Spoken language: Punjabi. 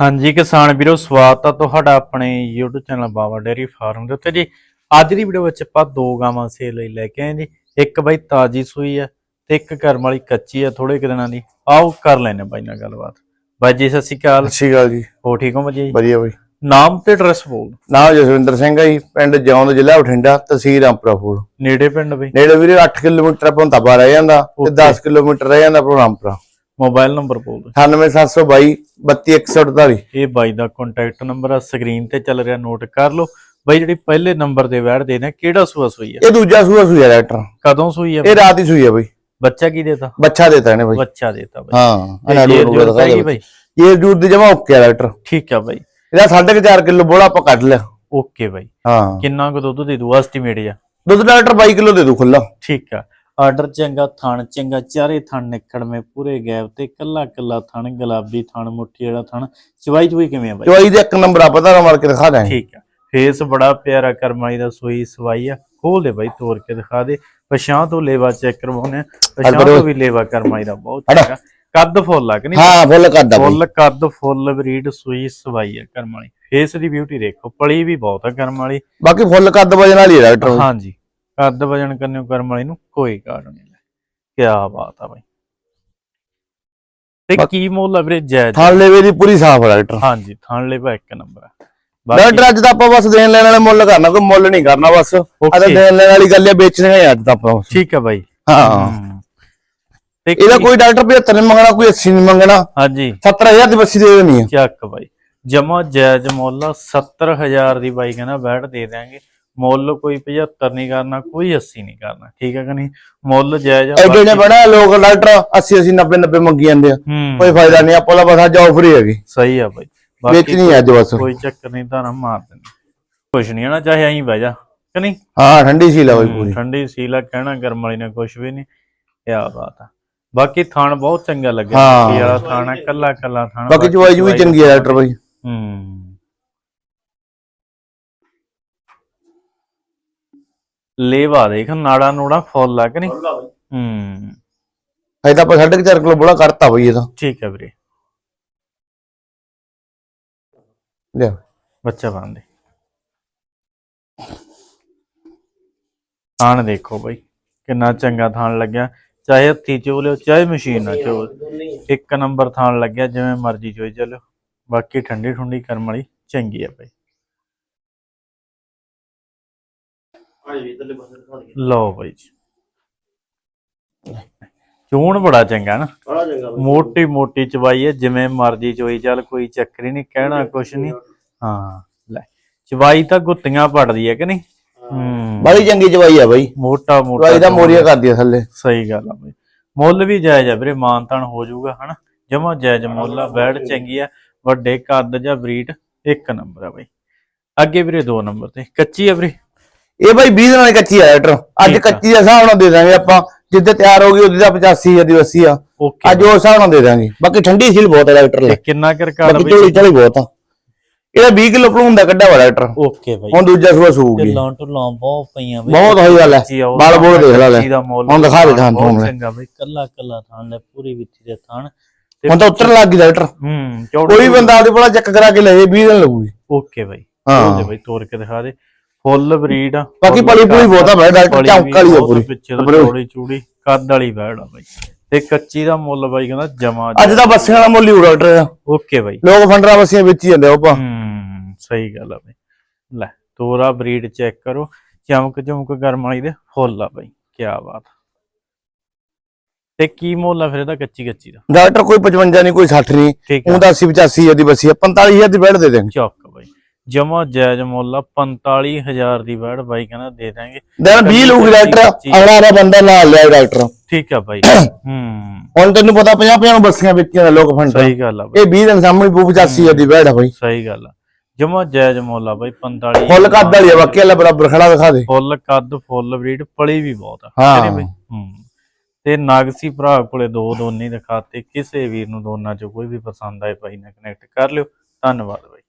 ਹਾਂਜੀ ਕਿਸਾਨ ਵੀਰੋ ਸਵਾਗਤ ਆ ਤੁਹਾਡਾ ਆਪਣੇ YouTube channel Baba dairy farm ਦੇ ਉੱਤੇ ਜੀ। ਅੱਜ ਦੀ ਵੀਡੀਓ ਵਿੱਚ ਆਪਾਂ ਦੋ ਗਾਵਾਂ ਸੇਲ ਲਈ ਲੈ ਕੇ ਆਏ ਜੀ। ਇੱਕ ਬਾਈ ਤਾਜੀ ਸੂਈ ਆ ਤੇ ਇੱਕ ਕਰਮ ਵਾਲੀ ਕੱਚੀ ਆ ਥੋੜੇ ਕੁ ਦਿਨਾਂ ਦੀ। ਆਓ ਕਰ ਲੈਨੇ ਬਾਈ ਨਾਲ ਗੱਲਬਾਤ। ਬਾਈ ਜੀ ਸਤਿ ਸ਼੍ਰੀ ਅਕਾਲ। ਸਤਿ ਸ਼੍ਰੀ ਅਕਾਲ ਜੀ। ਹੋ ਠੀਕ ਹੋ ਜੀ? ਵਧੀਆ ਬਈ। ਨਾਮ ਤੇ ਐਡਰੈਸ ਬੋਲ ਨਾਮ ਜਸਵਿੰਦਰ ਸਿੰਘ ਹੈ ਜੀ ਪਿੰਡ ਜੌਂਦ ਜ਼ਿਲ੍ਹਾ ਬਠਿੰਡਾ ਤਹਿਸੀਲ ਰਾਮਪੁਰਾ ਫੂਲ। ਨੇੜੇ ਪਿੰਡ ਬਈ? ਨੇੜੇ ਵੀਰੇ 8 ਕਿਲੋਮੀਟਰ ਆਪਾਂ ਨੂੰ ਤਬਾ ਰਹਿ ਜਾਂਦਾ ਤੇ Okay. 10 ਕਿਲੋਮੀਟਰ ਰਹਿ ਜਾਂਦਾ ਆਪਣਾ ਰਾਮਪੁਰਾ। ਮੋਬਾਈਲ ਨੰਬਰ ਬੋਲ ਦਿਓ। 98722 32148 ਇਹ ਬਾਈ ਦਾ ਕੰਟੈਕਟ ਨੰਬਰ ਆ ਸਕਰੀਨ ਤੇ ਚੱਲ ਰਿਹਾ ਨੋਟ ਕਰ ਲਓ। ਬਾਈ ਜਿਹੜੀ ਪਹਿਲੇ ਨੰਬਰ ਤੇ ਵੈੜ ਦੇ ਨੇ ਕਿਹੜਾ ਸੂਆ ਸੂਈ ਆ? ਇਹ ਦੂਜਾ ਸੂਆ ਸੂਆ ਡਾਕਟਰ ਕਦੋਂ ਸੂਈ ਆ ਇਹ ਰਾਤ ਹੀ ਸੂਈ ਹੈ ਬਈ। ਬੱਚਾ ਕੀ ਦੇਤਾ? ਬੱਚਾ ਦੇਤਾ ਇਹਨੇ ਬਈ। ਬੱਚਾ ਦੇਤਾ ਬਾਈ। ਹਾਂ ਇਹਨਾਂ ਨੂੰ ਜੂਰ ਦਿਖਾ ਦੇ ਬਾਈ? ਇਹ ਜੂਰ ਦੀ ਜਮਾ ਓਕੇ ਆ ਡਾਕਟਰ ਠੀਕ ਆ ਬਾਈ। ਇਹਦਾ 4.5 ਕਿਲੋ ਬੋਲਾ ਆਪਾਂ ਕੱਢ ਲਿਆ। ਓਕੇ ਬਾਈ। ਹਾਂ। ਕਿੰਨਾ ਕੁ ਦੁੱਧ ਦੇ ਦੂ? ਐਸਟੀਮੇਟ ਜਾ ਦੁੱਧ ਡਾਕਟਰ 22 ਕਿਲੋ ਦੇ ਦੂ ਖੁੱਲਾ ਠੀਕ ਆ। ਆਰਡਰ ਚੰਗਾ ਥਣ ਚੰਗਾ ਚਾਰੇ ਥਣ ਨਿਕੜਵੇਂ ਪੂਰੇ ਗੈਪ ਤੇ ਕੱਲਾ ਕੱਲਾ ਥਣ ਗੁਲਾਬੀ ਥਣ ਮੁੱਠੀ ਵਾਲਾ ਥਣ। ਚਵਾਈ ਚੁਈ ਕਿਵੇਂ ਆ ਬਾਈ? ਚਵਾਈ ਦੇ ਇੱਕ ਨੰਬਰ ਆ ਪਤਾ ਨਾ ਮਾਰ ਕੇ ਦਿਖਾ ਦਾਂਗੇ ਠੀਕ ਆ। ਫੇਸ ਬੜਾ ਪਿਆਰਾ ਕਰਮਾਈ ਦਾ ਸੂਈ ਸਵਾਈ ਆ। ਖੋਲ ਦੇ ਬਾਈ ਤੋੜ ਕੇ ਦਿਖਾ ਦੇ। ਪਛਾਂ ਤੋਂ ਲੇਵਾ ਚੈੱਕ ਕਰਵਾਉਣੇ। ਪਛਾਂ। ਤੋਂ ਵੀ ਲੇਵਾ ਕਰਮਾਈ ਦਾ ਬਹੁਤ। ਚੰਗਾ। ਕੱਦ ਫੁੱਲ ਆ ਕਿ ਨਹੀਂ? ਹਾਂ ਫੁੱਲ ਬਈ। ਫੁੱਲ ਕੱਦ ਫੁੱਲ ਬਰੀਡ ਸੂਈ ਸਵਾਈ ਆ ਕਰਮ ਵਾਲੀ ਫੇਸ ਦੀ ਬਿਊਟੀ ਦੇਖੋ ਪਲੀ ਵੀ ਬਹੁਤ ਆ ਕਰਮ ਵਾਲੀ। ਬਾਕੀ ਫੁੱਲ ਕੱਦ ਵਜਨ ਵਾਲੀ ਹੈ ਡਾਕਟਰ। ਹਾਂਜੀ। ਕੱਦ ਵਜਣ ਕਰਨਿਓ ਕਰਮ ਵਾਲੀ ਨੂੰ ਕੋਈ ਕਾਰਨ ਨਹੀਂ ਕੀ ਬਾਤ ਆ ਬਾਈ। ਤੇ ਕੀ ਮੁੱਲ ਆ ਵੀਰੇ? ਜਾਇਜ਼ ਥਾਲ ਲੈਵੇ ਦੀ ਪੂਰੀ ਸਾਫ਼ ਹੈ ਡਾਕਟਰ। ਹਾਂਜੀ ਲੈ ਇੱਕ ਨੰਬਰ ਆ। ਡਾਕਟਰ ਅੱਜ ਤਾਂ ਆਪਾਂ ਬਸ ਦੇਣ ਲੈਣ ਵਾਲੇ ਮੁੱਲ ਕਰਨਾ ਕੋਈ ਮੁੱਲ ਨਹੀਂ ਕਰਨਾ ਬਸ। ਓਕੇ। ਦੇਣ ਲੈਣ ਵਾਲੀ ਗੱਲ ਹੈ ਵੇਚਣੇ ਆ ਅੱਜ ਤਾਂ ਆਪਾਂ। ਠੀਕ ਆ ਬਾਈ। ਹਾਂ। ਇਹਦਾ ਕੋਈ ਡਾਕਟਰ 75 ਨਹੀਂ ਮੰਗਣਾ ਕੋਈ 80 ਨਹੀਂ ਮੰਗਣਾ। ਹਾਂਜੀ। 70000 ਦੀ ਬੱਸੀ ਦੇ ਦੇਣੀ ਆ। ਚੱਕ ਬਾਈ। ਜਮਾ ਜਾਇਜ਼ ਮੁੱਲ ਆ, 70000 ਦੀ ਬਾਈ ਕਹਿੰਦਾ ਬੈਠ ਦੇ ਦਿਆਂਗੇ। ਮੁੱਲ ਕੋਈ 75 ਨਹੀਂ ਕਰਨਾ ਕੋਈ 80 ਨਹੀਂ ਕਰਨਾ ਠੀਕ ਹੈ ਕਿ ਨਹੀਂ? ਮੁੱਲ ਜਾਇਜ਼ ਆ ਐਡੇ ਨੇ ਬੜਾ ਲੋਕ ਡਾਕਟਰ 80 80 90 90 ਮੰਗੀ ਜਾਂਦੇ ਆ। ਕੋਈ ਫਾਇਦਾ ਨਹੀਂ ਆਪਾਂ ਲਾ ਬਸ ਅੱਜ ਆਫਰ ਹੀ ਹੈਗੀ। ਸਹੀ ਆ ਬਾਈ। ਬਾਕੀ ਆ ਅੱਜ ਬਸ। ਕੋਈ ਚੱਕਰ ਨਹੀਂ ਤਾਂ ਮਾਰ ਦਿੰਦੇ। ਕੁਛ ਨਹੀਂ ਨਾ ਚਾਹੇ ਐਂ ਬਹਿ ਜਾ ਕਿ ਨਹੀਂ? ਹਾਂ ਠੰਡੀ ਸੀ ਲਾ ਬਈ ਪੂਰੀ। ਠੰਡੀ ਸੀਲਾ ਕਹਿਣਾ ਗਰਮ ਵਾਲੀ ਨੇ ਕੁਛ ਵੀ ਨਹੀਂ ਕੀ ਬਾਤ ਆ। ਬਾਕੀ ਥਾਣ ਬਹੁਤ ਚੰਗਾ ਲੱਗਿਆ। ਮਿੱਟੀ ਵਾਲਾ ਥਾਣ ਕੱਲਾ ਕੱਲਾ ਥਾਣ ਬਾਕੀ ਜਵਾਈ ਜੂਈ ਚੰਗੀ ਆ ਡਾਕਟਰ ਬਈ। ਹੂੰ। ਲੇਵਾ ਦੇਖ ਨਾੜਾ ਨੂੜਾ ਫੁੱਲ ਆ ਕਿ ਨਹੀਂ? ਹੂੰ। ਅਜੇ ਤਾਂ ਆਪਾਂ 4.5 ਕਿਲੋ ਬੋਲਾ ਕਰਤਾ ਬਈ ਇਹਦਾ ਠੀਕ ਹੈ ਵੀਰੇ। ਲਿਆ। ਬੱਚਾ ਬੰਦੇ ਥਾਣ ਦੇਖੋ ਬਈ ਕਿੰਨਾ ਚੰਗਾ ਥਾਣ ਲੱਗਿਆ। ਚਾਹੇ ਹੱਥੀ ਚੋ ਲਿਓ ਚਾਹੇ ਮਸ਼ੀਨ ਨਾਲ ਚੋ ਇੱਕ ਨੰਬਰ ਥਾਣ ਲੱਗਿਆ ਜਿਵੇਂ ਮਰਜ਼ੀ ਚੋਈ ਚੱਲਿਓ ਬਾਕੀ ਠੰਡੀ ਠੁੰਡੀ ਕਰਮ ਵਾਲੀ ਚੰਗੀ ਆ ਬਈ। ਲਓ ਬਈ ਜੀ। ਚੋਣ ਬੜਾ ਚੰਗਾ ਨਾ। ਮੋਟੀ ਮੋਟੀ ਚਵਾਈ ਹੈ ਜਿਵੇਂ ਮਰਜ਼ੀ ਚੋਈ ਚੱਲ ਕੋਈ ਚੱਕਰ ਹੀ ਨਹੀਂ ਕਹਿਣਾ ਕੁਛ ਨਹੀਂ। ਹਾਂ ਲੈ ਚਵਾਈ ਤਾਂ ਗੁੱਤੀਆਂ ਪੜਦੀ ਹੈ ਕਿ ਨਹੀਂ? ਹੂੰ। ਬੜੀ ਚੰਗੀ ਜਵਾਈ ਆ ਬਈ। ਮੋਟਾ ਮੋਟਾ ਜਵਾਈ ਦਾ ਮੋਰੀਆ ਕਰਦੀ ਆ ਥੱਲੇ। ਸਹੀ ਗੱਲ ਆ ਬਈ। ਮੁੱਲ ਵੀ ਜਾਇਜ਼ ਆ ਵੀਰੇ ਮਾਨਤਾਨ ਹੋ ਜਾਊਗਾ ਹਨਾ? ਜਮਾ ਜਾਇਜ਼ ਮੁੱਲ ਆ ਬੈੜ ਚੰਗੀ ਆ। ਵੱਡੇ ਕੱਦ ਜਾਂ ਬਰੀਡ ਇੱਕ ਨੰਬਰ ਆ ਬਈ। ਅੱਗੇ ਵੀਰੇ ਦੋ ਨੰਬਰ ਤੇ। ਕੱਚੀ ਆ ਵੀਰੇ? ਇਹ ਬਾਈ 20 ਦਿਨਾਂ ਦੀ ਕੱਚੀ ਆ ਡਾਕਟਰ ਅੱਜ। ਕੱਚੀ ਦੇ ਹਿਸਾਬ ਨਾਲ ਦੇ ਦਾਂਗੇ ਆਪਾਂ। ਜਿੱਦੇ ਤਿਆਰ ਹੋ ਗਈ ਉਹਦੀ ਦਾ 85 ਆ ਦੀ 80 ਆ ਅੱਜ ਉਸ ਹਿਸਾਬ ਨਾਲ ਦੇ ਦਾਂਗੇ। ਬਾਕੀ ਠੰਡੀ ਸੀਲ ਬਹੁਤ ਹੈ ਡਾਕਟਰ ਤੇ ਲੈ ਕਿੰਨਾ ਕਰ ਬਾਕੀ ਝੋਲੀ ਝੋਲੀ ਬਹੁਤ ਆ। ਇਹਦਾ 20 ਕਿਲੋ ਭਲੂਣ ਦਾ ਕੱਢਿਆ ਵਾ ਡਾਕਟਰ ਓਕੇ ਬਈ। ਹੁਣ ਦੂਜਾ ਸੂਆ ਸੂਗੀ ਲਾਂ ਟੂ ਲਾਂ ਬਹੁਤ ਪਈਆਂ ਬਈ। ਬਹੁਤ ਹੋਈ ਗੱਲ ਹੈ ਬਾਲ ਬੋਲ ਦੇਖ ਲੈ ਲੈ। ਹੁਣ ਦਿਖਾ ਦੇ ਚੰਗਾ ਬਈ। ਕੱਲਾ ਕੱਲਾ ਥਾਣ ਲੈ ਪੂਰੀ ਵਿੱਚੀ ਦੇ ਥਾਣ ਤੇ ਹੁਣ ਤਾਂ ਉੱਤਰ ਲੱਗ ਗਈ ਡਾਕਟਰ ਹੂੰ ਚੌੜੀ ਕੋਈ ਬੰਦਾ ਆਪਦੇ ਕੋਲ ਚੈੱਕ ਕਰਾ ਕੇ ਲੈ ਜੇ 20 ਦਿਨ ਲੱਗੂਗੀ। ਓਕੇ ਬਈ। ਹਾਂ। ਹਾਂ ਬਈ ਤੋੜ ਕੇ ਦਿਖਾ ਦੇ। Full breed. ਆ ਬਾਕੀ ਪਲੀ ਪੁਲੀ ਬਹੁਤ ਆ ਬਈ ਡਾਕਟਰ ਚੌਂਕ ਵਾਲੀ ਆ ਪੂਰੀ। ਚੌੜੀ ਚੂੜੀ ਕੱਦ ਵਾਲੀ ਬੈੜ ਆ ਬਈ। ਤੇ ਕੱਚੀ ਦਾ ਮੁੱਲ ਬਾਈ ਕਹਿੰਦਾ ਜਮਾ ਅੱਜ ਤਾਂ ਬੱਸਿਆਂ ਵਾਲਾ ਮੁੱਲ ਹੀ ਡਾਕਟਰ ਓਕੇ ਬਾਈ। ਲੋਕ ਫੰਡਰਾ ਬੱਸੀਆਂ ਵਿੱਚ ਹੀ ਜਾਂਦੇ ਆ ਉਹ ਪਾ ਹੂੰ ਸਹੀ ਗੱਲ ਆ ਬਈ। ਲੈ ਤੋਰਾ ਬਰੀਡ ਚੈੱਕ ਕਰੋ। ਚਮਕ ਚਮਕ ਗਰਮ ਵਾਲੀ ਦੇ ਫੁੱਲ ਆ ਬਈ ਕੀ ਬਾਤ। ਤੇ ਕੀ ਮੁੱਲ ਆ ਫਿਰ ਇਹਦਾ ਕੱਚੀ ਕੱਚੀ ਦਾ? ਡਾਕਟਰ ਕੋਈ 55 ਨਹੀਂ ਕੋਈ 60 ਨਹੀਂ ਠੀਕ ਆ। ਉਹ ਤਾਂ 80 85 ਦੀ ਬੱਸੀ ਆ 45000 ਦੀ ਬੈਠ ਦੇ ਚੱਕ ਬਾਈ ਜਮਾ ਜਾਇਜ਼ ਮੁੱਲ ਆ 45000 ਦੀ ਬੈੜ ਬਾਈ ਕਹਿੰਦਾ ਦੇ ਦਾਂਗੇ ਦੇਣ 20 ਲੂਗੀ ਡਾਕਟਰ ਅਗਲਾ ਵਾਲਾ ਬੰਦਾ ਨਾਲ ਲਿਆ ਡਾਕਟਰ। ਠੀਕ ਆ ਬਾਈ। ਹੂੰ। ਹੁਣ ਤੈਨੂੰ ਪਤਾ 50 50 ਨੂੰ ਬੱਸੀਆਂ ਵੇਚੀਆਂ ਨੇ ਲੋਕ ਫੰਡ। ਸਹੀ ਗੱਲ ਆ ਬਾਈ। ਇਹ 20 ਦਿਨ ਸਾਹਮਣੇ 85000 ਦੀ ਬੈਠ ਆ ਬਈ। ਸਹੀ ਗੱਲ ਆ। ਜਮਾ ਜਾਇਜ਼ ਮੁੱਲ ਆ ਬਾਈ 45 ਫੁੱਲ ਕੱਦ ਵਾਲੀ ਆ ਬਾਕੀ ਵਾਲਾ ਬਰਾਬਰ ਖੜਾ ਦਿਖਾ ਦੇ। ਫੁੱਲ ਕੱਦ ਫੁੱਲ ਬਰੀਡ ਪਲੀ ਵੀ ਬਹੁਤ ਆ। ਹੂੰ। ਤੇ ਨਾਗਸੀ ਭਰਾ ਕੋਲੇ ਦੋ ਦੋਨੇ ਦਿਖਾਤੇ ਕਿਸੇ ਵੀਰ ਨੂੰ ਦੋਨਾਂ ਚੋਂ ਕੋਈ ਵੀ ਪਸੰਦ ਆਏ ਭਾਈ ਨਾਲ ਕਨੈਕਟ ਕਰ ਲਿਓ। ਧੰਨਵਾਦ ਬਾਈ।